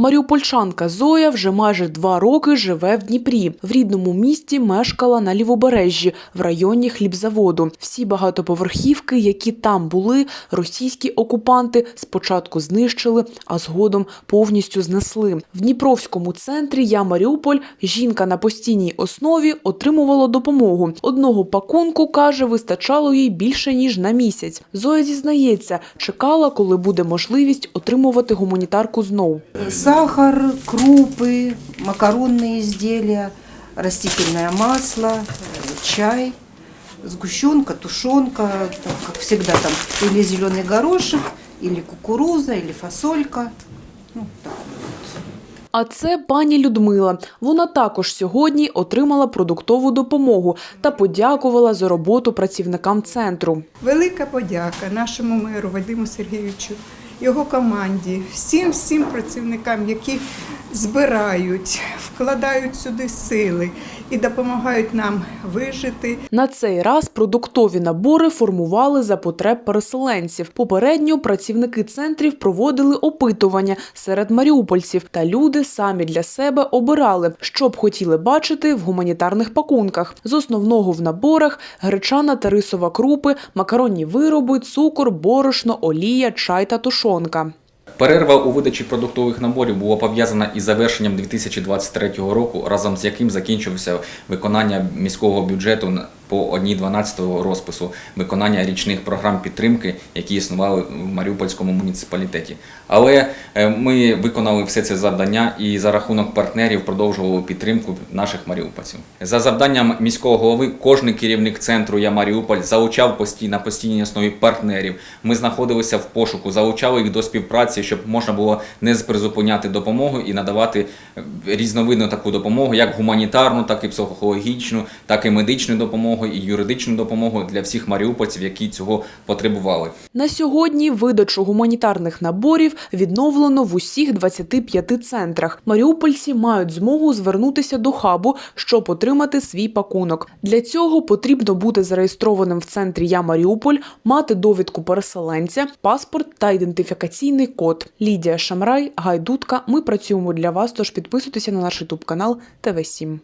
Маріупольчанка Зоя вже майже два роки живе в Дніпрі. В рідному місті мешкала на лівобережжі в районі хлібзаводу. Всі багатоповерхівки, які там були, російські окупанти спочатку знищили, а згодом повністю знесли. В Дніпровському центрі Я Маріуполь жінка на постійній основі отримувала допомогу. Одного пакунку каже, вистачало їй більше ніж на місяць. Зоя зізнається, чекала, коли буде можливість отримувати гуманітарку знов Сахар, крупы, макаронные изделия, растительное масло, э, чай, сгущенка, тушенка, там, как всегда там или зеленый горошек, или кукуруза, или фасолька. Ну, так вот. А це пані Людмила. Вона також сьогодні отримала продуктову допомогу та подякувала за роботу працівникам центру. Велика подяка нашому меру Вадиму Сергійовичу, його команді, всім всім працівникам, які збирають, вкладають сюди сили і допомагають нам вижити. На цей раз продуктові набори формували за потреб переселенців. Попередньо працівники центрів проводили опитування серед маріупольців, та люди самі для себе обирали, що б хотіли бачити в гуманітарних пакунках. З основного в наборах гречана та рисова крупи, макаронні вироби, цукор, борошно, олія, чай та тушонка. Перерва у видачі продуктових наборів була пов'язана із завершенням 2023 року, разом з яким закінчився виконання міського бюджету по 1.12 розпису виконання річних програм підтримки, які існували в Маріупольському муніципалітеті. Але е, ми виконали все це завдання і за рахунок партнерів продовжували підтримку наших маріупольців. За завданням міського голови, кожний керівник центру Я Маріуполь залучав постій- на постійній основі партнерів. Ми знаходилися в пошуку, залучали їх до співпраці, щоб можна було не призупиняти допомогу і надавати е, різновидну таку допомогу, як гуманітарну, так і психологічну, так і медичну допомогу, і юридичну допомогу для всіх маріупольців, які цього потребували. На сьогодні видачу гуманітарних наборів відновлено в усіх 25 центрах. Маріупольці мають змогу звернутися до хабу, щоб отримати свій пакунок. Для цього потрібно бути зареєстрованим в центрі Я Маріуполь, мати довідку переселенця, паспорт та ідентифікаційний код. Лідія Шамрай, Гайдутка. Ми працюємо для вас. Тож підписуйтеся на наш ютуб канал ТВ 7